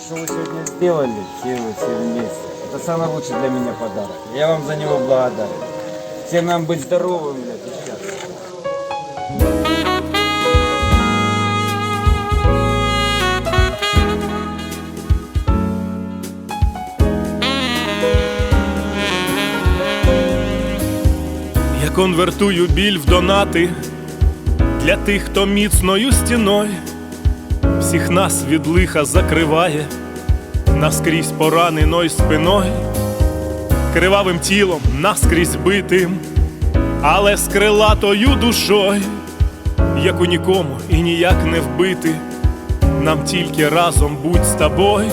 что вы сегодня сделали, все вы все вместе. Это самый лучший для меня подарок. Я вам за него благодарен. Всем нам быть здоровыми, блядь, и счастливыми. Я конвертую біль в донати для тих, хто міцною стіною всіх нас від лиха закриває, наскрізь пораненою спиною, кривавим тілом наскрізь битим, але з крилатою душою, яку нікому і ніяк не вбити, нам тільки разом будь з тобою.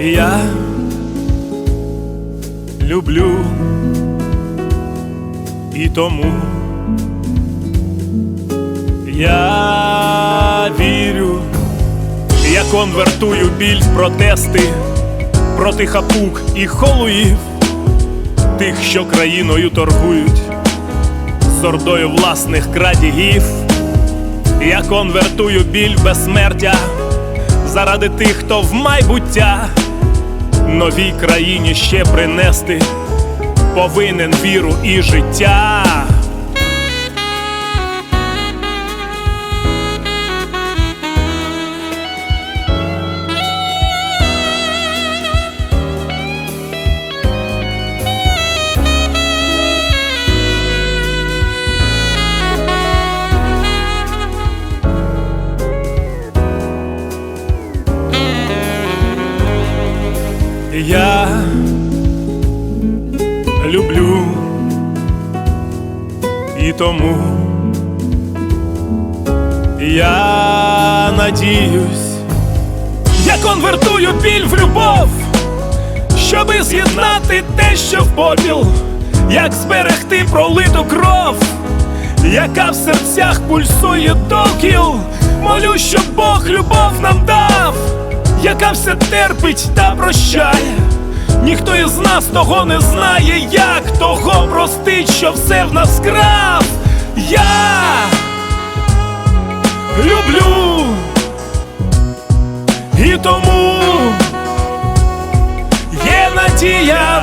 Я люблю. І тому я вірю, я конвертую біль в протести проти хапук і холуїв, тих, що країною торгують, з ордою власних крадіїв. Я конвертую біль безсмертя заради тих, хто в майбуття новій країні ще принести повинен віру і життя. Я люблю і тому я надіюсь, я конвертую біль в любов, щоби з'єднати те, що в попіл, як зберегти пролиту кров, яка в серцях пульсує докіл. Молю, щоб Бог любов нам дав, яка все терпить та прощає. Ніхто із нас того не знає, як того простить, що все в нас крав. Я люблю і тому є надія